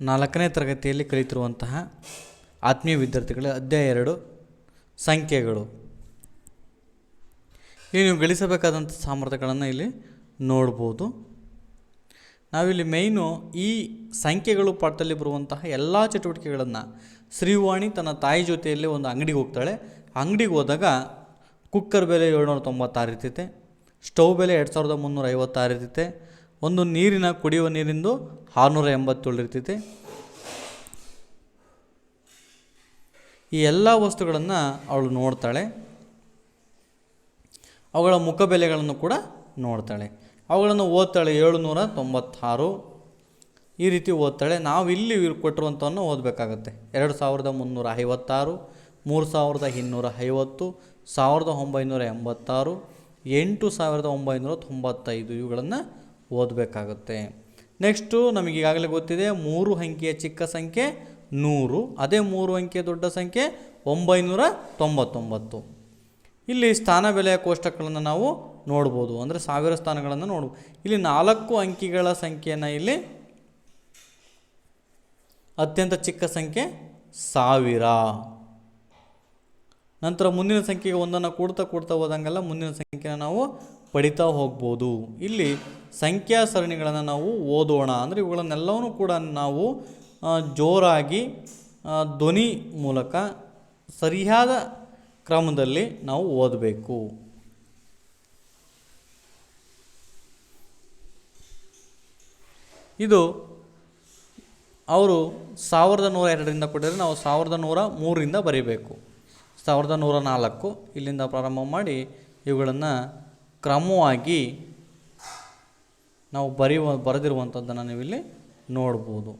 ನಾಲ್ಕನೇ ತರಗತಿಯಲ್ಲಿ ಕಲಿತಿರುವಂತಹ ಆತ್ಮೀಯ ವಿದ್ಯಾರ್ಥಿಗಳ ಅಧ್ಯಾಯ ಎರಡು, ಸಂಖ್ಯೆಗಳು. ಈ ನೀವು ಗಳಿಸಬೇಕಾದಂಥ ಸಾಮರ್ಥ್ಯಗಳನ್ನು ಇಲ್ಲಿ ನೋಡ್ಬೋದು. ನಾವಿಲ್ಲಿ ಮೇಯ್ನು ಈ ಸಂಖ್ಯೆಗಳು ಪಾಠದಲ್ಲಿ ಬರುವಂತಹ ಎಲ್ಲ ಚಟುವಟಿಕೆಗಳನ್ನು ಶ್ರೀವಾಣಿ ತನ್ನ ತಾಯಿ ಜೊತೆಯಲ್ಲಿ ಒಂದು ಅಂಗಡಿಗೆ ಹೋಗ್ತಾಳೆ. ಅಂಗಡಿಗೆ ಹೋದಾಗ ಕುಕ್ಕರ್ ಬೆಲೆ ಏಳ್ನೂರ ತೊಂಬತ್ತಾರು ಇರ್ತೈತೆ, ಸ್ಟೌವ್ ಬೆಲೆ ಎರಡು ಸಾವಿರದ ಮುನ್ನೂರ ಐವತ್ತಾರು ಇರ್ತೈತೆ ಒಂದು ನೀರಿನ ಕುಡಿಯುವ ನೀರಿಂದು ಆರುನೂರ ಎಂಬತ್ತೇಳು ಇರ್ತೈತಿ. ಈ ಎಲ್ಲ ವಸ್ತುಗಳನ್ನು ಅವಳು ನೋಡ್ತಾಳೆ. ಅವುಗಳ ಮುಖ ಬೆಲೆಗಳನ್ನು ಕೂಡ ನೋಡ್ತಾಳೆ. ಅವುಗಳನ್ನು ಓದ್ತಾಳೆ ಏಳುನೂರ ತೊಂಬತ್ತಾರು. ಈ ರೀತಿ ಓದ್ತಾಳೆ. ನಾವು ಇಲ್ಲಿ ಕೊಟ್ಟಿರುವಂಥವನ್ನು ಓದಬೇಕಾಗತ್ತೆ. ಎರಡು ಸಾವಿರದ ಮುನ್ನೂರ ಐವತ್ತಾರು, ಮೂರು ಸಾವಿರದ ಇನ್ನೂರ ಐವತ್ತು, ಸಾವಿರದ ಒಂಬೈನೂರ ಎಂಬತ್ತಾರು, ಎಂಟು ಸಾವಿರದ ಒಂಬೈನೂರ ತೊಂಬತ್ತೈದು ಇವುಗಳನ್ನು ಓದಬೇಕಾಗತ್ತೆ. ನೆಕ್ಸ್ಟು ನಮಗೀಗಾಗಲೇ ಗೊತ್ತಿದೆ, ಮೂರು ಅಂಕಿಯ ಚಿಕ್ಕ ಸಂಖ್ಯೆ ನೂರು, ಅದೇ ಮೂರು ಅಂಕಿಯ ದೊಡ್ಡ ಸಂಖ್ಯೆ ಒಂಬೈನೂರ ತೊಂಬತ್ತೊಂಬತ್ತು. ಇಲ್ಲಿ ಸ್ಥಾನ ಬೆಲೆಯ ಕೋಷ್ಟಕಗಳನ್ನು ನಾವು ನೋಡ್ಬೋದು, ಅಂದರೆ ಸಾವಿರ ಸ್ಥಾನಗಳನ್ನು ನೋಡ್ಬೋದು. ಇಲ್ಲಿ ನಾಲ್ಕು ಅಂಕಿಗಳ ಸಂಖ್ಯೆಯನ್ನು ಇಲ್ಲಿ ಅತ್ಯಂತ ಚಿಕ್ಕ ಸಂಖ್ಯೆ ಸಾವಿರ. ನಂತರ ಮುಂದಿನ ಸಂಖ್ಯೆಗೆ ಒಂದನ್ನು ಕೂಡ್ತಾ ಕೂಡ್ತಾ ಹೋದಂಗೆಲ್ಲ ಮುಂದಿನ ಸಂಖ್ಯೆನ ನಾವು ಪಡಿತಾ ಹೋಗ್ಬೋದು. ಇಲ್ಲಿ ಸಂಖ್ಯಾ ಸರಣಿಗಳನ್ನು ನಾವು ಓದೋಣ. ಅಂದರೆ ಇವುಗಳನ್ನೆಲ್ಲವೂ ಕೂಡ ನಾವು ಜೋರಾಗಿ ಧ್ವನಿ ಮೂಲಕ ಸರಿಯಾದ ಕ್ರಮದಲ್ಲಿ ನಾವು ಓದಬೇಕು. ಇದು ಅವರು ಸಾವಿರದ ನೂರ ಎರಡರಿಂದ ಕೊಟ್ಟಿದ್ರೆ ನಾವು ಸಾವಿರದ ನೂರ ಮೂರರಿಂದ ಬರೀಬೇಕು. ಸಾವಿರದ ನೂರ ನಾಲ್ಕು ಇಲ್ಲಿಂದ ಪ್ರಾರಂಭ ಮಾಡಿ ಇವುಗಳನ್ನು ಕ್ರಮವಾಗಿ ನಾವು ಬರೆಯುವ, ಬರೆದಿರುವಂಥದ್ದನ್ನು ನೀವಿಲ್ಲಿ ನೋಡ್ಬೋದು.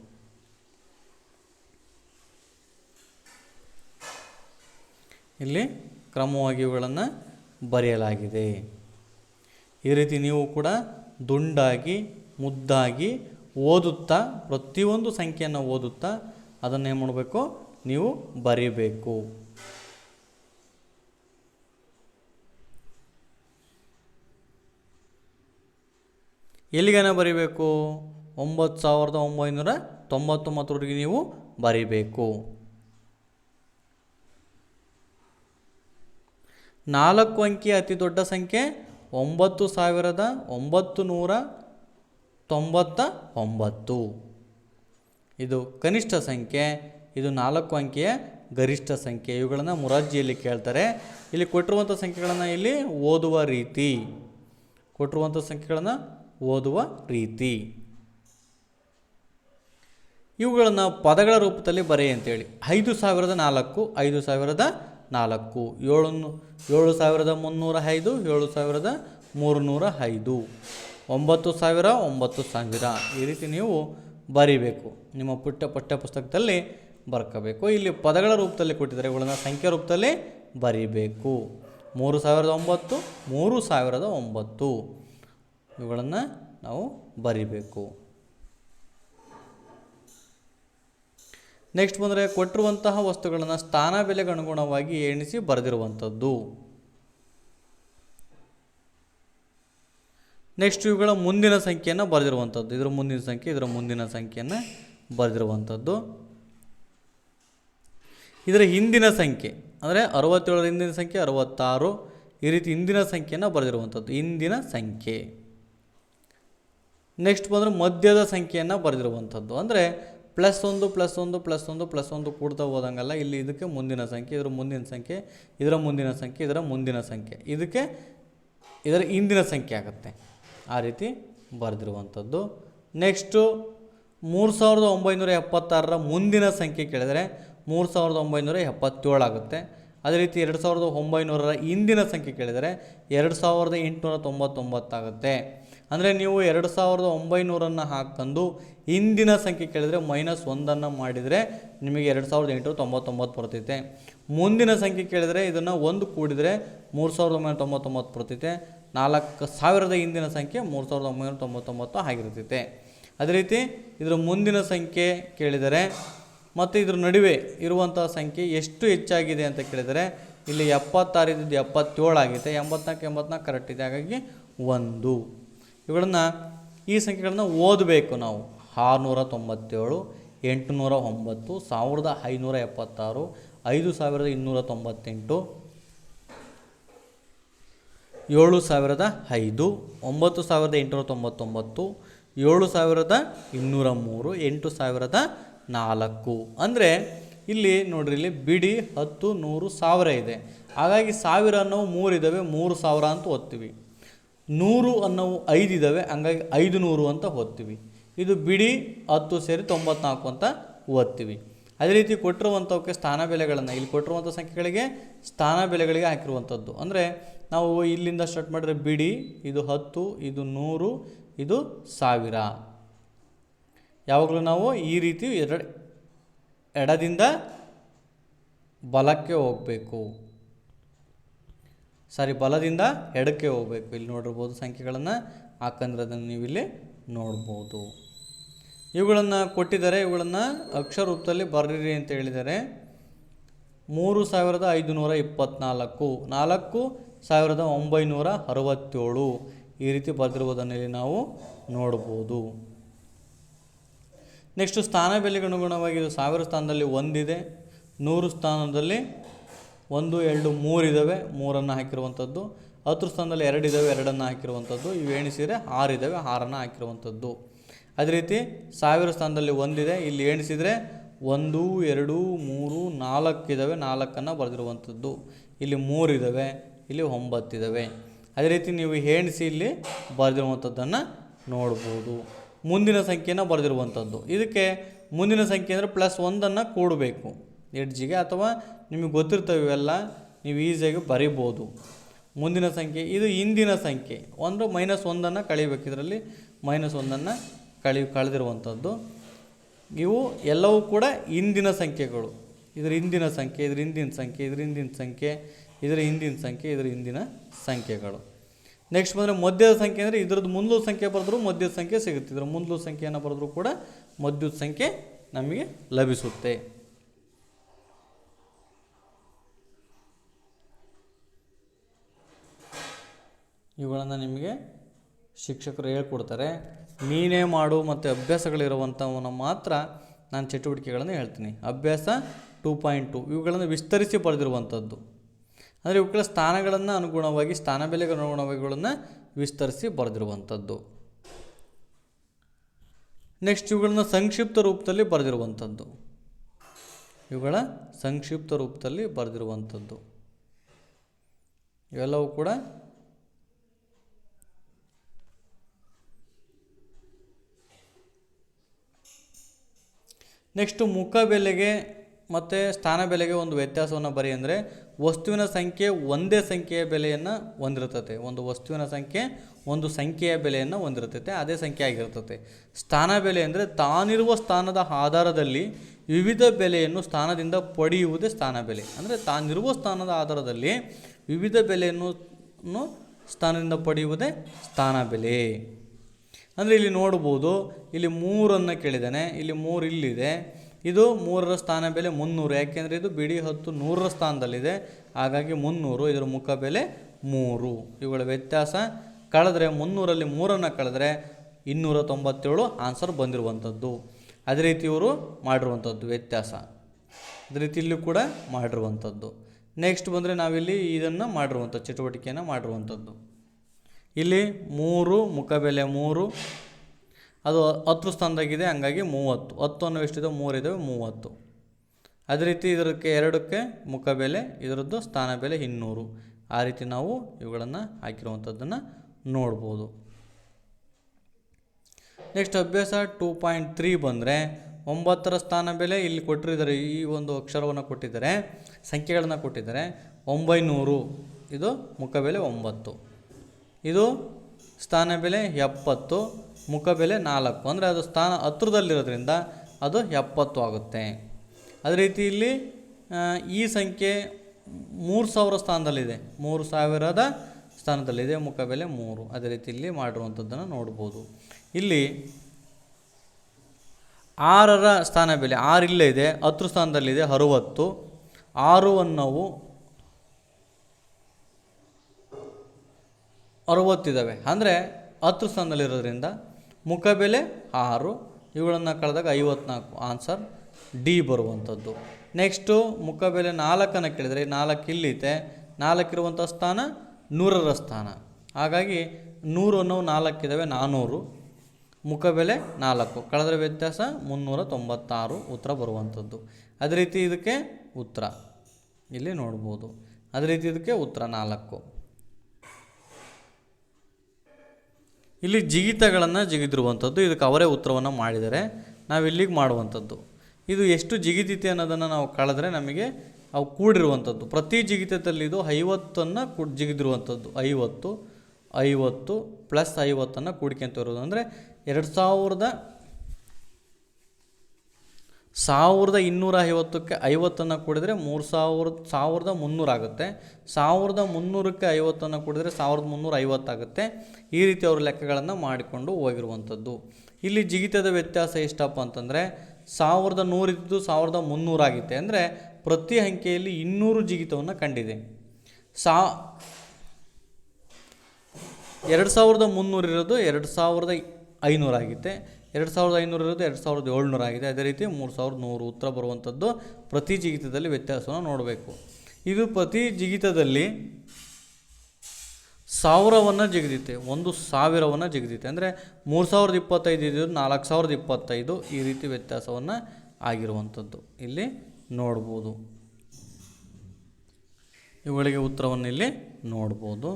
ಇಲ್ಲಿ ಕ್ರಮವಾಗಿ ಇವುಗಳನ್ನು ಬರೆಯಲಾಗಿದೆ. ಈ ರೀತಿ ನೀವು ಕೂಡ ದುಂಡಾಗಿ, ಮುದ್ದಾಗಿ ಓದುತ್ತಾ, ಪ್ರತಿಯೊಂದು ಸಂಖ್ಯೆಯನ್ನು ಓದುತ್ತಾ ಅದನ್ನು ಏನು ಮಾಡಬೇಕು? ನೀವು ಬರೀಬೇಕು. ಎಲ್ಲಿಗನ ಬರೀಬೇಕು? ಒಂಬತ್ತು ಸಾವಿರದ ಒಂಬೈನೂರ ತೊಂಬತ್ತೊಂಬತ್ತರವರೆಗೆ ನೀವು ಬರೀಬೇಕು. ನಾಲ್ಕು ಅಂಕಿಯ ಅತಿ ದೊಡ್ಡ ಸಂಖ್ಯೆ ಒಂಬತ್ತು ಸಾವಿರದ ಒಂಬತ್ತು ನೂರ ತೊಂಬತ್ತ ಒಂಬತ್ತು. ಇದು ಕನಿಷ್ಠ ಸಂಖ್ಯೆ, ಇದು ನಾಲ್ಕು ಅಂಕಿಯ ಗರಿಷ್ಠ ಸಂಖ್ಯೆ. ಇವುಗಳನ್ನು ಮುರಾರ್ಜಿಯಲ್ಲಿ ಕೇಳ್ತಾರೆ. ಇಲ್ಲಿ ಕೊಟ್ಟಿರುವಂಥ ಸಂಖ್ಯೆಗಳನ್ನು ಇಲ್ಲಿ ಓದುವ ರೀತಿ. ಕೊಟ್ಟಿರುವಂಥ ಸಂಖ್ಯೆಗಳನ್ನು ಓದುವ ರೀತಿ. ಇವುಗಳನ್ನು ಪದಗಳ ರೂಪದಲ್ಲಿ ಬರೆಯ ಅಂತೇಳಿ. ಐದು ಸಾವಿರದ ನಾಲ್ಕು, ಐದು ಸಾವಿರದ ನಾಲ್ಕು. ಏಳು ಏಳು ಸಾವಿರದ ಮುನ್ನೂರ ಐದು, ಏಳು ಸಾವಿರದ ಮೂರುನೂರ ಐದು. ಒಂಬತ್ತು ಸಾವಿರ ಒಂಬತ್ತು ಸಾವಿರ. ಈ ರೀತಿ ನೀವು ಬರೀಬೇಕು. ನಿಮ್ಮ ಪುಟ್ಟ ಪಠ್ಯ ಪುಸ್ತಕದಲ್ಲಿ ಬರ್ಕೋಬೇಕು. ಇಲ್ಲಿ ಪದಗಳ ರೂಪದಲ್ಲಿ ಕೊಟ್ಟಿದ್ದಾರೆ. ಇವುಗಳನ್ನು ಸಂಖ್ಯೆ ರೂಪದಲ್ಲಿ ಬರೀಬೇಕು. ಮೂರು ಸಾವಿರದ ಒಂಬತ್ತು, ಮೂರು ಸಾವಿರದ ಒಂಬತ್ತು. ಇವುಗಳನ್ನು ನಾವು ಬರಿಬೇಕು. ನೆಕ್ಸ್ಟ್ ಬಂದರೆ ಕೊಟ್ಟಿರುವಂತಹ ವಸ್ತುಗಳನ್ನು ಸ್ಥಾನ ಬೆಲೆಗೆ ಅನುಗುಣವಾಗಿ ಎಣಿಸಿ ಬರೆದಿರುವಂಥದ್ದು. ನೆಕ್ಸ್ಟ್ ಇವುಗಳ ಮುಂದಿನ ಸಂಖ್ಯೆಯನ್ನು ಬರೆದಿರುವಂಥದ್ದು. ಇದರ ಮುಂದಿನ ಸಂಖ್ಯೆ, ಇದರ ಮುಂದಿನ ಸಂಖ್ಯೆಯನ್ನು ಬರೆದಿರುವಂಥದ್ದು. ಇದರ ಹಿಂದಿನ ಸಂಖ್ಯೆ, ಅಂದರೆ ಅರವತ್ತೇಳರ ಹಿಂದಿನ ಸಂಖ್ಯೆ, ಅರವತ್ತಾರು, ಈ ರೀತಿ ಹಿಂದಿನ ಸಂಖ್ಯೆಯನ್ನು ಬರೆದಿರುವಂಥದ್ದು. ಹಿಂದಿನ ಸಂಖ್ಯೆ. ನೆಕ್ಸ್ಟ್ ಬಂದರೆ ಮಧ್ಯದ ಸಂಖ್ಯೆಯನ್ನು ಬರೆದಿರುವಂಥದ್ದು. ಅಂದರೆ ಪ್ಲಸ್ ಒಂದು ಪ್ಲಸ್ ಒಂದು ಪ್ಲಸ್ ಒಂದು ಪ್ಲಸ್ ಒಂದು ಕೂಡ್ತಾ ಹೋದಂಗಲ್ಲ, ಇಲ್ಲಿ ಇದಕ್ಕೆ ಮುಂದಿನ ಸಂಖ್ಯೆ, ಇದರ ಮುಂದಿನ ಸಂಖ್ಯೆ, ಇದರ ಮುಂದಿನ ಸಂಖ್ಯೆ, ಇದರ ಮುಂದಿನ ಸಂಖ್ಯೆ. ಇದಕ್ಕೆ ಇದರ ಹಿಂದಿನ ಸಂಖ್ಯೆ ಆಗುತ್ತೆ. ಆ ರೀತಿ ಬರೆದಿರುವಂಥದ್ದು. ನೆಕ್ಸ್ಟು ಮೂರು ಸಾವಿರದ ಒಂಬೈನೂರ ಎಪ್ಪತ್ತಾರರ ಮುಂದಿನ ಸಂಖ್ಯೆ ಕೇಳಿದರೆ ಮೂರು ಸಾವಿರದ ಒಂಬೈನೂರ ಎಪ್ಪತ್ತೇಳು ಆಗುತ್ತೆ. ಅದೇ ರೀತಿ ಎರಡು ಸಾವಿರದ ಒಂಬೈನೂರರ ಹಿಂದಿನ ಸಂಖ್ಯೆ ಕೇಳಿದರೆ ಎರಡು ಸಾವಿರದ ಎಂಟುನೂರ ತೊಂಬತ್ತೊಂಬತ್ತಾಗುತ್ತೆ. ಅಂದರೆ ನೀವು ಎರಡು ಸಾವಿರದ ಒಂಬೈನೂರನ್ನು ಹಾಕ್ಕೊಂಡು ಹಿಂದಿನ ಸಂಖ್ಯೆ ಕೇಳಿದರೆ ಮೈನಸ್ ಒಂದನ್ನು ಮಾಡಿದರೆ ನಿಮಗೆ ಎರಡು ಸಾವಿರದ ಎಂಟುನೂರ ತೊಂಬತ್ತೊಂಬತ್ತು ಬರ್ತೈತೆ. ಮುಂದಿನ ಸಂಖ್ಯೆ ಕೇಳಿದರೆ ಇದನ್ನು ಒಂದು ಕೂಡಿದರೆ ಮೂರು ಸಾವಿರದ ಒಂಬೈನೂರ ತೊಂಬತ್ತೊಂಬತ್ತು ಬರ್ತೈತೆ. ನಾಲ್ಕು ಸಾವಿರದ ಹಿಂದಿನ ಸಂಖ್ಯೆ ಮೂರು ಸಾವಿರದ ಒಂಬೈನೂರ ತೊಂಬತ್ತೊಂಬತ್ತು ಆಗಿರ್ತೈತೆ. ಅದೇ ರೀತಿ ಇದರ ಮುಂದಿನ ಸಂಖ್ಯೆ ಕೇಳಿದರೆ ಮತ್ತು ಇದ್ರ ನಡುವೆ ಇರುವಂಥ ಸಂಖ್ಯೆ ಎಷ್ಟು ಹೆಚ್ಚಾಗಿದೆ ಅಂತ ಕೇಳಿದರೆ ಇಲ್ಲಿ ಎಪ್ಪತ್ತಾರು ಇದ್ದಿದ್ದು ಎಪ್ಪತ್ತೇಳು ಆಗಿದೆ ಎಂಬತ್ನಾಲ್ಕು ಎಂಬತ್ನಾಲ್ಕು ಕರೆಕ್ಟ್ ಇದೆ. ಹಾಗಾಗಿ ಒಂದು. ಇವುಗಳನ್ನು ಈ ಸಂಖ್ಯೆಗಳನ್ನು ಓದಬೇಕು ನಾವು. ಆರುನೂರ ತೊಂಬತ್ತೇಳು, ಎಂಟುನೂರ ಒಂಬತ್ತು, ಸಾವಿರದ ಐನೂರ ಎಪ್ಪತ್ತಾರು, ಐದು ಸಾವಿರದ ಇನ್ನೂರ ತೊಂಬತ್ತೆಂಟು, ಏಳು ಸಾವಿರದ ಐದು, ಒಂಬತ್ತು ಸಾವಿರದ ಎಂಟುನೂರ ತೊಂಬತ್ತೊಂಬತ್ತು, ಏಳು ಸಾವಿರದ ಇನ್ನೂರ ಮೂರು, ಎಂಟು ಸಾವಿರದ ನಾಲ್ಕು. ಅಂದರೆ ಇಲ್ಲಿ ನೋಡ್ರಿ, ಇಲ್ಲಿ ಬಿಡಿ ಹತ್ತು ನೂರು ಸಾವಿರ ಇದೆ. ಹಾಗಾಗಿ ಸಾವಿರ ಅನ್ನೋ ಮೂರು ಇದ್ದಾವೆ ಮೂರು ಸಾವಿರ ಅಂತ ಓದ್ತೀವಿ. ನೂರು ಅನ್ನೋವು ಐದು ಇದ್ದಾವೆ ಹಂಗಾಗಿ ಐದು ನೂರು ಅಂತ ಓದ್ತೀವಿ. ಇದು ಬಿಡಿ ಹತ್ತು ಸೇರಿ ತೊಂಬತ್ನಾಲ್ಕು ಅಂತ ಓದ್ತೀವಿ. ಅದೇ ರೀತಿ ಕೊಟ್ಟಿರುವಂಥವಕ್ಕೆ ಸ್ಥಾನ ಬೆಲೆಗಳನ್ನು, ಇಲ್ಲಿ ಕೊಟ್ಟಿರುವಂಥ ಸಂಖ್ಯೆಗಳಿಗೆ ಸ್ಥಾನ ಬೆಲೆಗಳಿಗೆ ಹಾಕಿರುವಂಥದ್ದು. ಅಂದರೆ ನಾವು ಇಲ್ಲಿಂದ ಸ್ಟಾರ್ಟ್ ಮಾಡಿದ್ರೆ ಬಿಡಿ, ಇದು ಹತ್ತು, ಇದು ನೂರು, ಇದು ಸಾವಿರ. ಯಾವಾಗಲೂ ನಾವು ಈ ರೀತಿ ಎರಡು ಎಡದಿಂದ ಬಲಕ್ಕೆ ಹೋಗಬೇಕು. ಸಾರಿ, ಬಲದಿಂದ ಎಡಕ್ಕೆ ಹೋಗಬೇಕು. ಇಲ್ಲಿ ನೋಡಿರ್ಬೋದು ಸಂಖ್ಯೆಗಳನ್ನು. ಹಾಕಂದ್ರೆ ನೀವು ಇಲ್ಲಿ ನೋಡ್ಬೋದು. ಇವುಗಳನ್ನು ಕೊಟ್ಟಿದ್ದಾರೆ. ಇವುಗಳನ್ನು ಅಕ್ಷರ ರೂಪದಲ್ಲಿ ಬರೀರಿ ಅಂತ ಹೇಳಿದ್ದಾರೆ. ಮೂರು ಸಾವಿರದ ಐದುನೂರ ಇಪ್ಪತ್ತ್ನಾಲ್ಕು ನಾಲ್ಕು ಸಾವಿರದ ಒಂಬೈನೂರ ಅರವತ್ತೇಳು. ಈ ರೀತಿ ಬರೆದಿರುವುದನ್ನು ಇಲ್ಲಿ ನಾವು ನೋಡ್ಬೋದು. ನೆಕ್ಸ್ಟು ಸ್ಥಾನ ಬೆಲೆಗೆ ಅನುಗುಣವಾಗಿ ಇದು ಸಾವಿರ ಸ್ಥಾನದಲ್ಲಿ ಒಂದಿದೆ. ನೂರು ಸ್ಥಾನದಲ್ಲಿ ಒಂದು, ಎರಡು ಮೂರಿದ್ದಾವೆ ಮೂರನ್ನು ಹಾಕಿರುವಂಥದ್ದು ಹತ್ತು ಸ್ಥಾನದಲ್ಲಿ ಎರಡಿದ್ದಾವೆ ಎರಡನ್ನು ಹಾಕಿರುವಂಥದ್ದು ಇವು ಎಣಿಸಿದರೆ ಆರಿದ್ದಾವೆ ಆರನ್ನು ಹಾಕಿರುವಂಥದ್ದು ಅದೇ ರೀತಿ ಸಾವಿರ ಸ್ಥಾನದಲ್ಲಿ ಒಂದಿದೆ. ಇಲ್ಲಿ ಎಣಿಸಿದರೆ ಒಂದು, ಎರಡು, ಮೂರು, ನಾಲ್ಕು ಇದ್ದಾವೆ ನಾಲ್ಕನ್ನು ಬರೆದಿರುವಂಥದ್ದು ಇಲ್ಲಿ ಮೂರಿದ್ದಾವೆ ಇಲ್ಲಿ ಒಂಬತ್ತಿದ್ದಾವೆ ಅದೇ ರೀತಿ ನೀವು ಎಣಿಸಿ ಇಲ್ಲಿ ಬರೆದಿರುವಂಥದ್ದನ್ನು ನೋಡ್ಬೋದು. ಮುಂದಿನ ಸಂಖ್ಯೆನ ಬರೆದಿರುವಂಥದ್ದು ಇದಕ್ಕೆ ಮುಂದಿನ ಸಂಖ್ಯೆ ಅಂದರೆ ಪ್ಲಸ್ ಒಂದನ್ನು ಕೂಡಬೇಕು. ಎಡ್ಜಿಗೆ ಅಥವಾ ನಿಮಗೆ ಗೊತ್ತಿರ್ತವೆ ಇವೆಲ್ಲ, ನೀವು ಈಸಿಯಾಗಿ ಬರಿಬೋದು. ಮುಂದಿನ ಸಂಖ್ಯೆ, ಇದು ಹಿಂದಿನ ಸಂಖ್ಯೆ. ಒಂದು ಮೈನಸ್ ಒಂದನ್ನು ಕಳಿಬೇಕು. ಇದರಲ್ಲಿ ಮೈನಸ್ ಒಂದನ್ನು ಕಳಿ, ಕಳೆದಿರುವಂಥದ್ದು. ಇವು ಎಲ್ಲವೂ ಕೂಡ ಹಿಂದಿನ ಸಂಖ್ಯೆಗಳು. ಇದರ ಹಿಂದಿನ ಸಂಖ್ಯೆ, ಇದ್ರ ಹಿಂದಿನ ಸಂಖ್ಯೆ, ಇದ್ರ ಹಿಂದಿನ ಸಂಖ್ಯೆ, ಇದರ ಹಿಂದಿನ ಸಂಖ್ಯೆ, ಇದರ ಹಿಂದಿನ ಸಂಖ್ಯೆಗಳು. ನೆಕ್ಸ್ಟ್ ಬಂದರೆ ಮಧ್ಯದ ಸಂಖ್ಯೆ ಅಂದರೆ ಇದ್ರದ್ದು ಮುಂದೆ ಸಂಖ್ಯೆ ಬರೆದ್ರು ಮಧ್ಯದ ಸಂಖ್ಯೆ ಸಿಗುತ್ತೆ. ಇದರ ಮುಂದೆ ಸಂಖ್ಯೆಯನ್ನು ಬರೆದ್ರೂ ಕೂಡ ಮಧ್ಯದ ಸಂಖ್ಯೆ ನಮಗೆ ಲಭಿಸುತ್ತೆ. ಇವುಗಳನ್ನು ನಿಮಗೆ ಶಿಕ್ಷಕರು ಹೇಳ್ಕೊಡ್ತಾರೆ. ನೀನೇ ಮಾಡು ಮತ್ತು ಅಭ್ಯಾಸಗಳಿರುವಂಥವನ್ನ ಮಾತ್ರ ನಾನು ಚಟುವಟಿಕೆಗಳನ್ನು ಹೇಳ್ತೀನಿ. ಅಭ್ಯಾಸ ಟೂ ಪಾಯಿಂಟ್ ಟು ಇವುಗಳನ್ನು ವಿಸ್ತರಿಸಿ ಬರೆದಿರುವಂಥದ್ದು ಅಂದರೆ ಇವುಗಳ ಸ್ಥಾನಗಳನ್ನು ಅನುಗುಣವಾಗಿ ಸ್ಥಾನ ಬೆಲೆಗೆ ಅನುಗುಣವಾಗಿಗಳನ್ನು ವಿಸ್ತರಿಸಿ ಬರೆದಿರುವಂಥದ್ದು. ನೆಕ್ಸ್ಟ್ ಇವುಗಳನ್ನು ಸಂಕ್ಷಿಪ್ತ ರೂಪದಲ್ಲಿ ಬರೆದಿರುವಂಥದ್ದು. ಇವುಗಳ ಸಂಕ್ಷಿಪ್ತ ರೂಪದಲ್ಲಿ ಬರೆದಿರುವಂಥದ್ದು. ಇವೆಲ್ಲವೂ ಕೂಡ ನೆಕ್ಸ್ಟು ಮುಖ ಬೆಲೆಗೆ ಮತ್ತು ಸ್ಥಾನ ಬೆಲೆಗೆ ಒಂದು ವ್ಯತ್ಯಾಸವನ್ನು ಬರಿ ಅಂದರೆ ವಸ್ತುವಿನ ಸಂಖ್ಯೆ ಒಂದೇ ಸಂಖ್ಯೆಯ ಬೆಲೆಯನ್ನು ಹೊಂದಿರುತ್ತದೆ ಒಂದು ವಸ್ತುವಿನ ಸಂಖ್ಯೆ ಒಂದು ಸಂಖ್ಯೆಯ ಬೆಲೆಯನ್ನು ಹೊಂದಿರುತ್ತೆ. ಅದೇ ಸಂಖ್ಯೆ ಆಗಿರುತ್ತದೆ ಸ್ಥಾನ ಬೆಲೆ ಅಂದರೆ ತಾನಿರುವ ಸ್ಥಾನದ ಆಧಾರದಲ್ಲಿ ವಿವಿಧ ಬೆಲೆಯನ್ನು ಸ್ಥಾನದಿಂದ ಪಡೆಯುವುದೇ ಸ್ಥಾನ ಬೆಲೆ. ಅಂದರೆ ತಾನಿರುವ ಸ್ಥಾನದ ಆಧಾರದಲ್ಲಿ ವಿವಿಧ ಬೆಲೆಯನ್ನು ಸ್ಥಾನದಿಂದ ಪಡೆಯುವುದೇ ಸ್ಥಾನ ಬೆಲೆ. ಅಂದರೆ ಇಲ್ಲಿ ನೋಡ್ಬೋದು, ಇಲ್ಲಿ ಮೂರನ್ನು ಕೇಳಿದ್ದಾನೆ, ಇಲ್ಲಿ ಮೂರು ಇಲ್ಲಿದೆ. ಇದು ಮೂರರ ಸ್ಥಾನ ಬೆಲೆ ಮುನ್ನೂರು, ಯಾಕೆಂದರೆ ಇದು ಬಿಡಿ ಹತ್ತು ನೂರರ ಸ್ಥಾನದಲ್ಲಿದೆ. ಹಾಗಾಗಿ ಮುನ್ನೂರು, ಇದರ ಮುಖ ಬೆಲೆ ಮೂರು. ಇವುಗಳ ವ್ಯತ್ಯಾಸ, ಕಳೆದ್ರೆ ಮುನ್ನೂರಲ್ಲಿ ಮೂರನ್ನು ಕಳೆದ್ರೆ ಇನ್ನೂರ ತೊಂಬತ್ತೇಳು ಆನ್ಸರ್ ಬಂದಿರುವಂಥದ್ದು ಅದೇ ರೀತಿ ಇವರು ಮಾಡಿರುವಂಥದ್ದು ವ್ಯತ್ಯಾಸ. ಅದೇ ರೀತಿ ಇಲ್ಲೂ ಕೂಡ ಮಾಡಿರುವಂಥದ್ದು ನೆಕ್ಸ್ಟ್ ಬಂದರೆ ನಾವಿಲ್ಲಿ ಇದನ್ನು ಮಾಡಿರುವಂಥ ಚಟುವಟಿಕೆಯನ್ನು ಮಾಡಿರುವಂಥದ್ದು ಇಲ್ಲಿ ಮೂರು ಮುಖಬೆಲೆ ಮೂರು. ಅದು ಹತ್ತು ಸ್ಥಾನದಾಗಿದೆ, ಹಂಗಾಗಿ ಮೂವತ್ತು. ಹತ್ತು ಅನ್ನೋ ಎಷ್ಟಿದೆ? ಮೂರಿದ್ದಾವೆ ಮೂವತ್ತು. ಅದೇ ರೀತಿ ಇದಕ್ಕೆ ಎರಡಕ್ಕೆ ಮುಖಬೆಲೆ, ಇದರದ್ದು ಸ್ಥಾನ ಬೆಲೆ ಇನ್ನೂರು. ಆ ರೀತಿ ನಾವು ಇವುಗಳನ್ನು ಹಾಕಿರುವಂಥದ್ದನ್ನು ನೋಡ್ಬೋದು. ನೆಕ್ಸ್ಟ್ ಅಭ್ಯಾಸ ಟೂ ಪಾಯಿಂಟ್ ತ್ರೀ ಬಂದರೆ ಒಂಬತ್ತರ ಸ್ಥಾನ ಬೆಲೆ ಇಲ್ಲಿ ಕೊಟ್ಟಿದ್ದಾರೆ ಈ ಒಂದು ಅಕ್ಷರವನ್ನು ಕೊಟ್ಟಿದ್ದಾರೆ, ಸಂಖ್ಯೆಗಳನ್ನು ಕೊಟ್ಟಿದ್ದಾರೆ. ಒಂಬೈನೂರು. ಇದು ಮುಖಬೆಲೆ ಒಂಬತ್ತು. ಇದು ಸ್ಥಾನ ಬೆಲೆ ಎಪ್ಪತ್ತು, ಮುಖ ಬೆಲೆ ನಾಲ್ಕು. ಅಂದರೆ ಅದು ಸ್ಥಾನ ಹತ್ರದಲ್ಲಿರೋದ್ರಿಂದ ಅದು ಎಪ್ಪತ್ತು ಆಗುತ್ತೆ. ಅದೇ ರೀತಿ ಇಲ್ಲಿ ಈ ಸಂಖ್ಯೆ ಮೂರು ಸಾವಿರ ಸ್ಥಾನದಲ್ಲಿದೆ. ಮೂರು ಸಾವಿರದ ಸ್ಥಾನದಲ್ಲಿದೆ, ಮುಖ ಬೆಲೆ ಮೂರು. ಅದೇ ರೀತಿ ಇಲ್ಲಿ ಮಾಡಿರುವಂಥದ್ದನ್ನು ನೋಡ್ಬೋದು. ಇಲ್ಲಿ ಆರರ ಸ್ಥಾನ ಬೆಲೆ, ಆರು ಇಲ್ಲೇ ಇದೆ ಹತ್ತು ಸ್ಥಾನದಲ್ಲಿದೆ ಅರುವತ್ತು. ಆರು ಅನ್ನೋವು ಅರುವತ್ತಿದ್ದಾವೆ ಅಂದರೆ ಹತ್ತು ಸ್ಥಾನದಲ್ಲಿರೋದ್ರಿಂದ ಮುಖ ಬೆಲೆ ಆರು, ಇವುಗಳನ್ನು ಕಳೆದಾಗ ಐವತ್ನಾಲ್ಕು. ಆನ್ಸರ್ ಡಿ ಬರುವಂಥದ್ದು. ನೆಕ್ಸ್ಟು ಮುಖಬೆಲೆ ನಾಲ್ಕನ್ನು ಕೇಳಿದರೆ, ನಾಲ್ಕು ಇಲ್ಲಿದೆ. ನಾಲ್ಕಿರುವಂಥ ಸ್ಥಾನ ನೂರರ ಸ್ಥಾನ. ಹಾಗಾಗಿ ನೂರು ಅನ್ನೋವು ನಾಲ್ಕಿದ್ದಾವೆ ನಾನ್ನೂರು ಮುಖಬೆಲೆ ನಾಲ್ಕು. ಕಳೆದ ವ್ಯತ್ಯಾಸ ಮುನ್ನೂರ ತೊಂಬತ್ತಾರು, ಉತ್ತರ ಬರುವಂಥದ್ದು. ಅದೇ ರೀತಿ ಇದಕ್ಕೆ ಉತ್ತರ. ಇಲ್ಲಿ ನೋಡ್ಬೋದು. ಅದೇ ರೀತಿ ಇದಕ್ಕೆ ಉತ್ತರ ನಾಲ್ಕು. ಇಲ್ಲಿ ಜಿಗಿತಗಳನ್ನು ಜಿಗಿದಿರುವಂಥದ್ದು, ಇದಕ್ಕೆ ಅವರೇ ಉತ್ತರವನ್ನು ಮಾಡಿದರೆ ನಾವು ಇಲ್ಲಿಗೆ ಮಾಡುವಂಥದ್ದು. ಇದು ಎಷ್ಟು ಜಿಗಿತೈತೆ ಅನ್ನೋದನ್ನು ನಾವು ಕಳೆದ್ರೆ ನಮಗೆ ಅವು ಕೂಡಿರುವಂಥದ್ದು. ಪ್ರತಿ ಜಿಗಿತದಲ್ಲಿ ಇದು ಐವತ್ತನ್ನು ಕು, ಜಿಗಿದಿರುವಂಥದ್ದು. ಐವತ್ತು ಐವತ್ತು ಪ್ಲಸ್ ಐವತ್ತನ್ನು ಕೂಡ್ಕೊಂತ ಇರೋದು ಅಂದರೆ ಎರಡು ಸಾವಿರದ ಸಾವಿರದ ಇನ್ನೂರ ಐವತ್ತಕ್ಕೆ ಐವತ್ತನ್ನು ಕೂಡಿದರೆ ಮೂರು ಸಾವಿರದ ಸಾವಿರದ ಮುನ್ನೂರು ಆಗುತ್ತೆ. ಸಾವಿರದ ಮುನ್ನೂರಕ್ಕೆ ಐವತ್ತನ್ನು ಕೂಡಿದರೆ ಸಾವಿರದ ಮುನ್ನೂರ ಐವತ್ತಾಗುತ್ತೆ. ಈ ರೀತಿ ಅವರು ಲೆಕ್ಕಗಳನ್ನು ಮಾಡಿಕೊಂಡು ಹೋಗಿರುವಂಥದ್ದು. ಇಲ್ಲಿ ಜಿಗಿತದ ವ್ಯತ್ಯಾಸ ಎಷ್ಟಪ್ಪ ಅಂತಂದರೆ, ಸಾವಿರದ ನೂರಿದ್ದು ಸಾವಿರದ ಮುನ್ನೂರಾಗಿತ್ತೆ ಅಂದರೆ ಪ್ರತಿ ಅಂಕೆಯಲ್ಲಿ ಇನ್ನೂರು ಜಿಗಿತವನ್ನು ಕಂಡಿದೆ. ಸಾ, ಎರಡು ಸಾವಿರದ ಮುನ್ನೂರಿರೋದು ಎರಡು ಸಾವಿರದ ಐನೂರಾಗಿದೆ ಎರಡು ಸಾವಿರದ ಐನೂರು ಇರೋದು ಎರಡು ಸಾವಿರದ ಏಳ್ನೂರು ಆಗಿದೆ. ಅದೇ ರೀತಿ ಮೂರು ಸಾವಿರದ ನೂರು ಉತ್ತರ ಬರುವಂಥದ್ದು ಪ್ರತಿ ಜಿಗಿತದಲ್ಲಿ ವ್ಯತ್ಯಾಸವನ್ನು ನೋಡಬೇಕು. ಇದು ಪ್ರತಿ ಜಿಗಿತದಲ್ಲಿ ಸಾವಿರವನ್ನು ಜಿಗಿದಿತ್ತೆ. ಒಂದು ಸಾವಿರವನ್ನು ಜಿಗಿದಿತ್ತೆ. ಅಂದರೆ ಮೂರು ಸಾವಿರದ ಇಪ್ಪತ್ತೈದು ಇದ್ದು ನಾಲ್ಕು ಸಾವಿರದ ಇಪ್ಪತ್ತೈದು ಈ ರೀತಿ ವ್ಯತ್ಯಾಸವನ್ನು ಆಗಿರುವಂಥದ್ದು. ಇಲ್ಲಿ ನೋಡ್ಬೋದು. ಇವುಗಳಿಗೆ ಉತ್ತರವನ್ನು ಇಲ್ಲಿ ನೋಡ್ಬೋದು.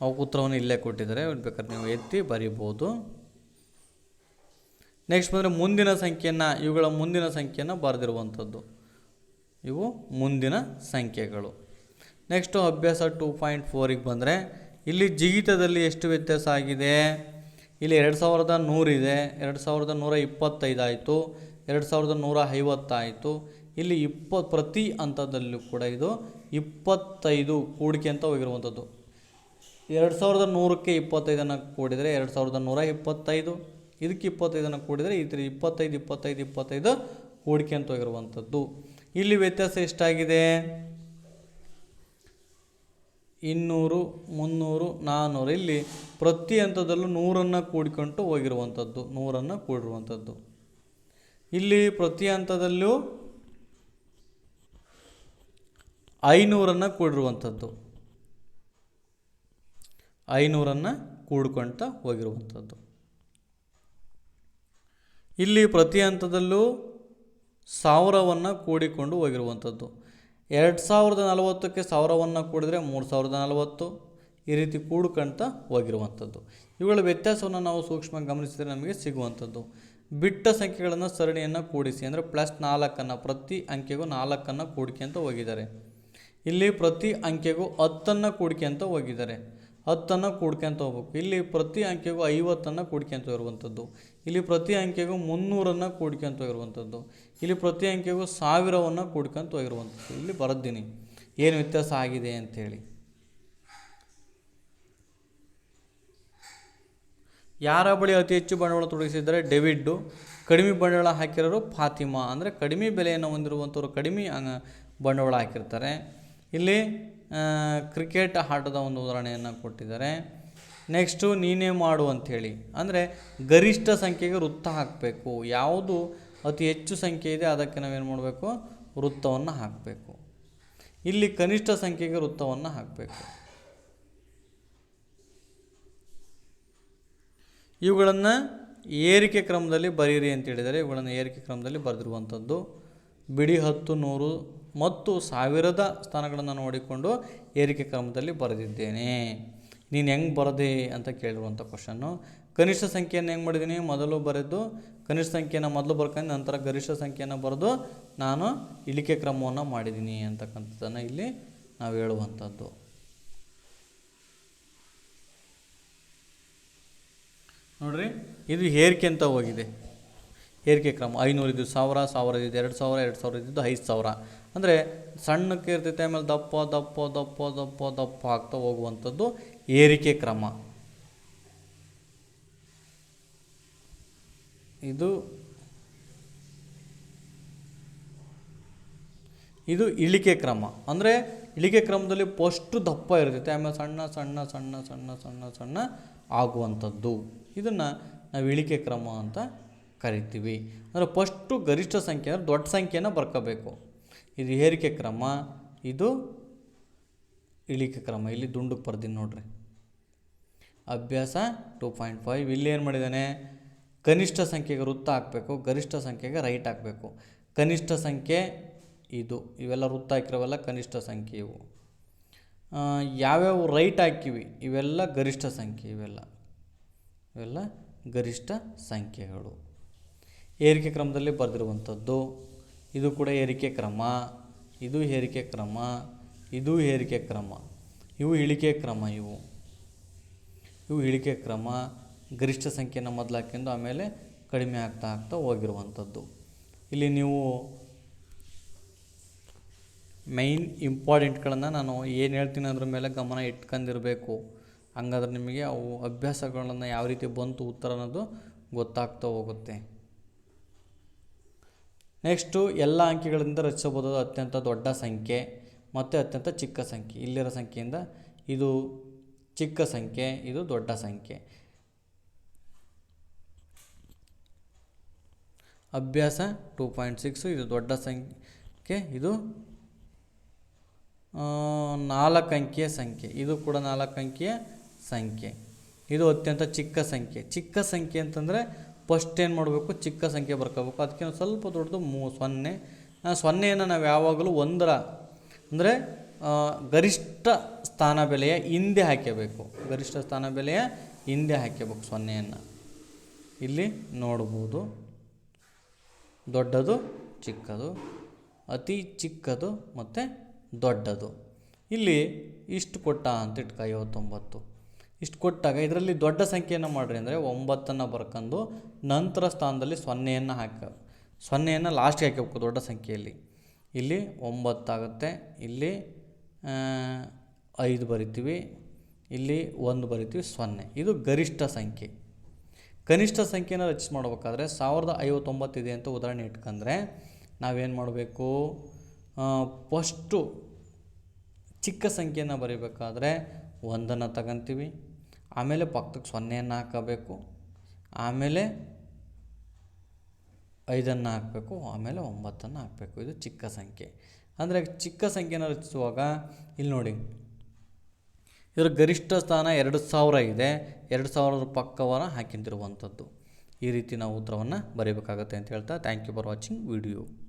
ಅವಕ್ಕೆ ಉತ್ತರವನ್ನು ಇಲ್ಲೇ ಕೊಟ್ಟಿದ್ದಾರೆ. ಬೇಕಾದ್ರೆ ನೀವು ಎತ್ತಿ ಬರಿಬೋದು. ನೆಕ್ಸ್ಟ್ ಬಂದರೆ ಮುಂದಿನ ಸಂಖ್ಯೆಯನ್ನು, ಇವುಗಳ ಮುಂದಿನ ಸಂಖ್ಯೆಯನ್ನು ಬರೆದಿರುವಂಥದ್ದು. ಇವು ಮುಂದಿನ ಸಂಖ್ಯೆಗಳು. ನೆಕ್ಸ್ಟು ಅಭ್ಯಾಸ ಟೂ ಪಾಯಿಂಟ್ ಫೋರಿಗೆ ಬಂದರೆ, ಇಲ್ಲಿ ಜಿಗಿತದಲ್ಲಿ ಎಷ್ಟು ವ್ಯತ್ಯಾಸ ಆಗಿದೆ? ಇಲ್ಲಿ ಎರಡು ಸಾವಿರದ ನೂರಿದೆ ಎರಡು ಸಾವಿರದ ನೂರ ಇಪ್ಪತ್ತೈದು ಆಯಿತು, ಎರಡು ಸಾವಿರದ ನೂರ ಐವತ್ತಾಯಿತು ಇಲ್ಲಿ ಇಪ್ಪ ಪ್ರತಿ ಹಂತದಲ್ಲೂ ಕೂಡ ಇದು ಇಪ್ಪತ್ತೈದು ಕೂಡಿಕೆ ಅಂತ ಹೋಗಿರುವಂಥದ್ದು. ಎರಡು ಸಾವಿರದ ನೂರಕ್ಕೆ ಇಪ್ಪತ್ತೈದನ್ನು ಕೂಡಿದರೆ ಎರಡು ಸಾವಿರದ ನೂರ ಇಪ್ಪತ್ತೈದು. ಇದಕ್ಕೆ ಇಪ್ಪತ್ತೈದನ್ನು ಕೂಡಿದರೆ ಥರ ಇಪ್ಪತ್ತೈದು ಇಪ್ಪತ್ತೈದು ಇಪ್ಪತ್ತೈದು ಹೂಡಿಕೆ ಅಂತ ಹೋಗಿರುವಂಥದ್ದು. ಇಲ್ಲಿ ವ್ಯತ್ಯಾಸ ಎಷ್ಟಾಗಿದೆ? ಇನ್ನೂರು, ಮುನ್ನೂರು ನಾನ್ನೂರು ಇಲ್ಲಿ ಪ್ರತಿ ಹಂತದಲ್ಲೂ ನೂರನ್ನು ಕೂಡಿಕೊಂಡು ಹೋಗಿರುವಂಥದ್ದು, ನೂರನ್ನು ಕೂಡಿರುವಂಥದ್ದು. ಇಲ್ಲಿ ಪ್ರತಿ ಹಂತದಲ್ಲೂ ಐನೂರನ್ನು ಕೂಡಿರುವಂಥದ್ದು. ಐನೂರನ್ನು ಕೂಡ್ಕೊಳ್ತಾ ಹೋಗಿರುವಂಥದ್ದು. ಇಲ್ಲಿ ಪ್ರತಿ ಹಂತದಲ್ಲೂ ಸಾವಿರವನ್ನು ಕೂಡಿಕೊಂಡು ಹೋಗಿರುವಂಥದ್ದು. ಎರಡು ಸಾವಿರದ ನಲವತ್ತಕ್ಕೆ ಸಾವಿರವನ್ನು ಕೂಡಿದರೆ ಮೂರು ಸಾವಿರದ ನಲವತ್ತು, ಈ ರೀತಿ ಕೂಡ್ಕೊಂತ ಹೋಗಿರುವಂಥದ್ದು. ಇವುಗಳ ವ್ಯತ್ಯಾಸವನ್ನು ನಾವು ಸೂಕ್ಷ್ಮ ಗಮನಿಸಿದರೆ ನಮಗೆ ಸಿಗುವಂಥದ್ದು. ಬಿಟ್ಟ ಸಂಖ್ಯೆಗಳನ್ನು ಸರಣಿಯನ್ನು ಕೂಡಿಸಿ ಅಂದರೆ ಪ್ಲಸ್ ನಾಲ್ಕನ್ನು, ಪ್ರತಿ ಅಂಕೆಗೂ ನಾಲ್ಕನ್ನು ಕೂಡ್ಕೊಂತ ಹೋಗಿದ್ದಾರೆ. ಇಲ್ಲಿ ಪ್ರತಿ ಅಂಕೆಗೂ ಹತ್ತನ್ನು ಕೂಡ್ಕೊಂತ ಹೋಗಿದ್ದಾರೆ. ಹತ್ತನ್ನು ಕೂಡ್ಕೊಂತ ಹೋಗ್ಬೇಕು. ಇಲ್ಲಿ ಪ್ರತಿ ಅಂಕೆಗೂ ಐವತ್ತನ್ನು ಕೂಡ್ಕೊಂತ ಇರುವಂಥದ್ದು. ಇಲ್ಲಿ ಪ್ರತಿ ಅಂಕೆಗೂ ಮುನ್ನೂರನ್ನು ಕೂಡ್ಕೊಂತ ಹೋಗಿರುವಂಥದ್ದು. ಇಲ್ಲಿ ಪ್ರತಿ ಅಂಕೆಗೂ ಸಾವಿರವನ್ನು ಕೂಡ್ಕೊಂತ ಹೋಗಿರುವಂಥದ್ದು. ಇಲ್ಲಿ ಬರೆದ್ದೀನಿ ಏನು ವ್ಯತ್ಯಾಸ ಆಗಿದೆ ಅಂಥೇಳಿ. ಯಾರ ಬಳಿ ಅತಿ ಹೆಚ್ಚು ಬಂಡವಾಳ ತೊಡಗಿಸಿದರೆ ಡೆವಿಡ್ಡು, ಕಡಿಮೆ ಬಂಡವಾಳ ಹಾಕಿರೋರು ಫಾತಿಮಾ. ಅಂದರೆ ಕಡಿಮೆ ಬೆಲೆಯನ್ನು ಹೊಂದಿರುವಂಥವ್ರು ಕಡಿಮೆ ಬಂಡವಾಳ ಹಾಕಿರ್ತಾರೆ. ಇಲ್ಲಿ ಕ್ರಿಕೆಟ್ ಆಟದ ಒಂದು ಉದಾಹರಣೆಯನ್ನು ಕೊಟ್ಟಿದ್ದಾರೆ. ನೆಕ್ಸ್ಟು ನೀನೇ ಮಾಡು ಅಂಥೇಳಿ. ಅಂದರೆ ಗರಿಷ್ಠ ಸಂಖ್ಯೆಗೆ ವೃತ್ತ ಹಾಕಬೇಕು. ಯಾವುದು ಅತಿ ಹೆಚ್ಚು ಸಂಖ್ಯೆ ಇದೆ ಅದಕ್ಕೆ ನಾವೇನು ಮಾಡಬೇಕು? ವೃತ್ತವನ್ನು ಹಾಕಬೇಕು. ಇಲ್ಲಿ ಕನಿಷ್ಠ ಸಂಖ್ಯೆಗೆ ವೃತ್ತವನ್ನು ಹಾಕಬೇಕು. ಇವುಗಳನ್ನು ಏರಿಕೆ ಕ್ರಮದಲ್ಲಿ ಬರೀರಿ ಅಂತ ಹೇಳಿದರೆ ಇವುಗಳನ್ನು ಏರಿಕೆ ಕ್ರಮದಲ್ಲಿ ಬರೆದಿರುವಂಥದ್ದು ಬಿಡಿ ಹತ್ತು ನೂರು ಮತ್ತು ಸಾವಿರದ ಸ್ಥಾನಗಳನ್ನು ನೋಡಿಕೊಂಡು ಏರಿಕೆ ಕ್ರಮದಲ್ಲಿ ಬರೆದಿದ್ದೇನೆ. ನೀನು ಹೆಂಗೆ ಬರದೆ ಅಂತ ಕೇಳಿರುವಂಥ ಕ್ವಶನ್ನು ಕನಿಷ್ಠ ಸಂಖ್ಯೆಯನ್ನು ಹೆಂಗೆ ಮಾಡಿದ್ದೀನಿ ಮೊದಲು ಬರೆದು, ಕನಿಷ್ಠ ಸಂಖ್ಯೆನ ಮೊದಲು ಬರ್ಕೊಂಡು ನಂತರ ಗರಿಷ್ಠ ಸಂಖ್ಯೆಯನ್ನು ಬರೆದು ನಾನು ಇಳಿಕೆ ಕ್ರಮವನ್ನು ಮಾಡಿದ್ದೀನಿ ಅಂತಕ್ಕಂಥದ್ದನ್ನು ಇಲ್ಲಿ ನಾವು ಹೇಳುವಂಥದ್ದು. ನೋಡ್ರಿ, ಇದು ಏರಿಕೆ ಅಂತ ಹೋಗಿದೆ. ಏರಿಕೆ ಕ್ರಮ, ಐನೂರು ಇದ್ದು ಸಾವಿರ ಸಾವಿರ ಇದ್ದು ಎರಡು ಸಾವಿರ ಎರಡು ಸಾವಿರ ಇದ್ದಿದ್ದು ಐದು ಸಾವಿರ. ಅಂದರೆ ಸಣ್ಣಕ್ಕೆ ಇರ್ತೈತೆ, ಆಮೇಲೆ ದಪ್ಪ ದಪ್ಪ ದಪ್ಪ ದಪ್ಪ ದಪ್ಪ ಆಗ್ತಾ ಹೋಗುವಂಥದ್ದು. ಏರಿಕೆ ಕ್ರಮ. ಇದು ಇದು ಇಳಿಕೆ ಕ್ರಮ. ಅಂದರೆ ಇಳಿಕೆ ಕ್ರಮದಲ್ಲಿ ಫಸ್ಟು ದಪ್ಪ ಇರ್ತೈತೆ, ಆಮೇಲೆ ಸಣ್ಣ ಸಣ್ಣ ಸಣ್ಣ ಸಣ್ಣ ಸಣ್ಣ ಸಣ್ಣ ಆಗುವಂಥದ್ದು. ಇದನ್ನು ನಾವು ಇಳಿಕೆ ಕ್ರಮ ಅಂತ ಕರಿತೀವಿ. ಅಂದರೆ ಫಸ್ಟು ಗರಿಷ್ಠ ಸಂಖ್ಯೆ ಅಂದರೆ ದೊಡ್ಡ ಸಂಖ್ಯೆನ ಬರ್ಕೋಬೇಕು. ಇದು ಏರಿಕೆ ಕ್ರಮ, ಇದು ಇಳಿಕೆ ಕ್ರಮ. ಇಲ್ಲಿ ದುಂಡು ಬರ್ದೀನಿ ನೋಡ್ರಿ. ಅಭ್ಯಾಸ ಟೂ ಪಾಯಿಂಟ್ ಫೈವ್ ಇಲ್ಲಿ ಏನು ಮಾಡಿದ್ದಾನೆ? ಕನಿಷ್ಠ ಸಂಖ್ಯೆಗೆ ವೃತ್ತ ಹಾಕಬೇಕು, ಗರಿಷ್ಠ ಸಂಖ್ಯೆಗೆ ರೈಟ್ ಹಾಕಬೇಕು. ಕನಿಷ್ಠ ಸಂಖ್ಯೆ ಇದು, ಇವೆಲ್ಲ ವೃತ್ತ ಹಾಕಿರೋವೆಲ್ಲ, ಕನಿಷ್ಠ ಸಂಖ್ಯೆ ಇವು. ಯಾವ್ಯಾವ ರೈಟ್ ಹಾಕಿವಿ, ಇವೆಲ್ಲ ಗರಿಷ್ಠ ಸಂಖ್ಯೆ, ಇವೆಲ್ಲ. ಇವೆಲ್ಲ ಗರಿಷ್ಠ ಸಂಖ್ಯೆಗಳು. ಏರಿಕೆ ಕ್ರಮದಲ್ಲಿ ಬರೆದಿರುವಂಥದ್ದು, ಇದು ಕೂಡ ಏರಿಕೆ ಕ್ರಮ, ಇದು ಏರಿಕೆ ಕ್ರಮ, ಇದು ಏರಿಕೆ ಕ್ರಮ, ಇವು ಇಳಿಕೆ ಕ್ರಮ ಇವು. ಇವು ಇಳಿಕೆ ಕ್ರಮ, ಗರಿಷ್ಠ ಸಂಖ್ಯೆನ ಮೊದಲು ಆಮೇಲೆ ಕಡಿಮೆ ಆಗ್ತಾ ಆಗ್ತಾ ಹೋಗಿರುವಂಥದ್ದು. ಇಲ್ಲಿ ನೀವು ಮೈನ್ ಇಂಪಾರ್ಟೆಂಟ್ಗಳನ್ನು ನಾನು ಏನು ಹೇಳ್ತೀನಿ ಅದ್ರ ಮೇಲೆ ಗಮನ ಇಟ್ಕೊಂಡಿರಬೇಕು. ಹಂಗಾದ್ರೆ ನಿಮಗೆ ಅವು ಅಭ್ಯಾಸಗಳನ್ನು ಯಾವ ರೀತಿ ಬಂತು ಉತ್ತರ ಅನ್ನೋದು ಗೊತ್ತಾಗ್ತಾ ಹೋಗುತ್ತೆ. ನೆಕ್ಸ್ಟು ಎಲ್ಲ ಅಂಕಿಗಳಿಂದ ರಚಿಸಬಹುದಾದ ಅತ್ಯಂತ ದೊಡ್ಡ ಸಂಖ್ಯೆ ಮತ್ತು ಅತ್ಯಂತ ಚಿಕ್ಕ ಸಂಖ್ಯೆ. ಇಲ್ಲಿರೋ ಸಂಖ್ಯೆಯಿಂದ ಇದು ಚಿಕ್ಕ ಸಂಖ್ಯೆ, ಇದು ದೊಡ್ಡ ಸಂಖ್ಯೆ. ಅಭ್ಯಾಸ ಟೂ ಪಾಯಿಂಟ್ ಸಿಕ್ಸು ಇದು ದೊಡ್ಡ ಸಂಖ್ಯೆ, ಇದು ನಾಲ್ಕು ಅಂಕಿಯ ಸಂಖ್ಯೆ. ಇದು ಕೂಡ ನಾಲ್ಕು ಅಂಕಿಯ ಸಂಖ್ಯೆ. ಇದು ಅತ್ಯಂತ ಚಿಕ್ಕ ಸಂಖ್ಯೆ. ಚಿಕ್ಕ ಸಂಖ್ಯೆ ಅಂತಂದರೆ ಫಸ್ಟ್ ಏನು ಮಾಡಬೇಕು? ಚಿಕ್ಕ ಸಂಖ್ಯೆ ಬರ್ಕೋಬೇಕು. ಅದಕ್ಕೆ ಸ್ವಲ್ಪ ದೊಡ್ಡದು ಮೂ, ಸೊನ್ನೆ. ಸೊನ್ನೆಯನ್ನು ನಾವು ಯಾವಾಗಲೂ ಒಂದರ, ಅಂದರೆ ಗರಿಷ್ಠ ಸ್ಥಾನ ಬೆಲೆಯ ಹಿಂದೆ ಹಾಕಬೇಕು ಗರಿಷ್ಠ ಸ್ಥಾನ ಬೆಲೆಯ ಹಿಂದೆ ಹಾಕಬೇಕು ಸೊನ್ನೆಯನ್ನು. ಇಲ್ಲಿ ನೋಡ್ಬೋದು. ದೊಡ್ಡದು, ಚಿಕ್ಕದು, ಅತಿ ಚಿಕ್ಕದು ಮತ್ತು ದೊಡ್ಡದು. ಇಲ್ಲಿ ಇಷ್ಟು ಕೊಟ್ಟ ಅಂತ ಇಟ್ಕ, ಐವತ್ತೊಂಬತ್ತು. ಇಷ್ಟು ಕೊಟ್ಟಾಗ ಇದರಲ್ಲಿ ದೊಡ್ಡ ಸಂಖ್ಯೆಯನ್ನು ಮಾಡಿರಿ ಅಂದರೆ ಒಂಬತ್ತನ್ನು ಬರ್ಕೊಂಡು ನಂತರ ಸ್ಥಾನದಲ್ಲಿ ಸೊನ್ನೆಯನ್ನು ಹಾಕ, ಸೊನ್ನೆಯನ್ನು ಲಾಸ್ಟ್ಗೆ ಹಾಕಬೇಕು ದೊಡ್ಡ ಸಂಖ್ಯೆಯಲ್ಲಿ. ಇಲ್ಲಿ ಒಂಬತ್ತಾಗುತ್ತೆ, ಇಲ್ಲಿ ಐದು ಬರಿತೀವಿ, ಇಲ್ಲಿ ಒಂದು ಬರಿತೀವಿ, ಸೊನ್ನೆ. ಇದು ಗರಿಷ್ಠ ಸಂಖ್ಯೆ. ಕನಿಷ್ಠ ಸಂಖ್ಯೆನ ರಚಿಸಿ ಮಾಡ್ಬೇಕಾದ್ರೆ ಸಾವಿರದ ಐವತ್ತೊಂಬತ್ತಿದೆ ಅಂತ ಉದಾಹರಣೆ ಇಟ್ಕೊಂಡ್ರೆ, ನಾವೇನು ಮಾಡಬೇಕು? ಫಸ್ಟು ಚಿಕ್ಕ ಸಂಖ್ಯೆಯನ್ನು ಬರೀಬೇಕಾದ್ರೆ ಒಂದನ್ನು ತಗೊಂತೀವಿ, ಆಮೇಲೆ ಪಕ್ಕಕ್ಕೆ ಸೊನ್ನೆಯನ್ನು ಹಾಕಬೇಕು, ಆಮೇಲೆ ಐದನ್ನು ಹಾಕಬೇಕು, ಆಮೇಲೆ ಒಂಬತ್ತನ್ನು ಹಾಕಬೇಕು. ಇದು ಚಿಕ್ಕ ಸಂಖ್ಯೆ. ಅಂದರೆ ಚಿಕ್ಕ ಸಂಖ್ಯೆನ ರಚಿಸುವಾಗ, ಇಲ್ಲಿ ನೋಡಿ. ಇದರ ಗರಿಷ್ಠ ಸ್ಥಾನ ಎರಡು ಸಾವಿರ ಇದೆ. ಎರಡು ಸಾವಿರದ ಪಕ್ಕವನ್ನು ಹಾಕಿಂತಿರುವಂಥದ್ದು ಈ ರೀತಿ ನಾವು ಉತ್ತರವನ್ನು ಬರೀಬೇಕಾಗತ್ತೆ ಅಂತ ಹೇಳ್ತಾ thank you for watching video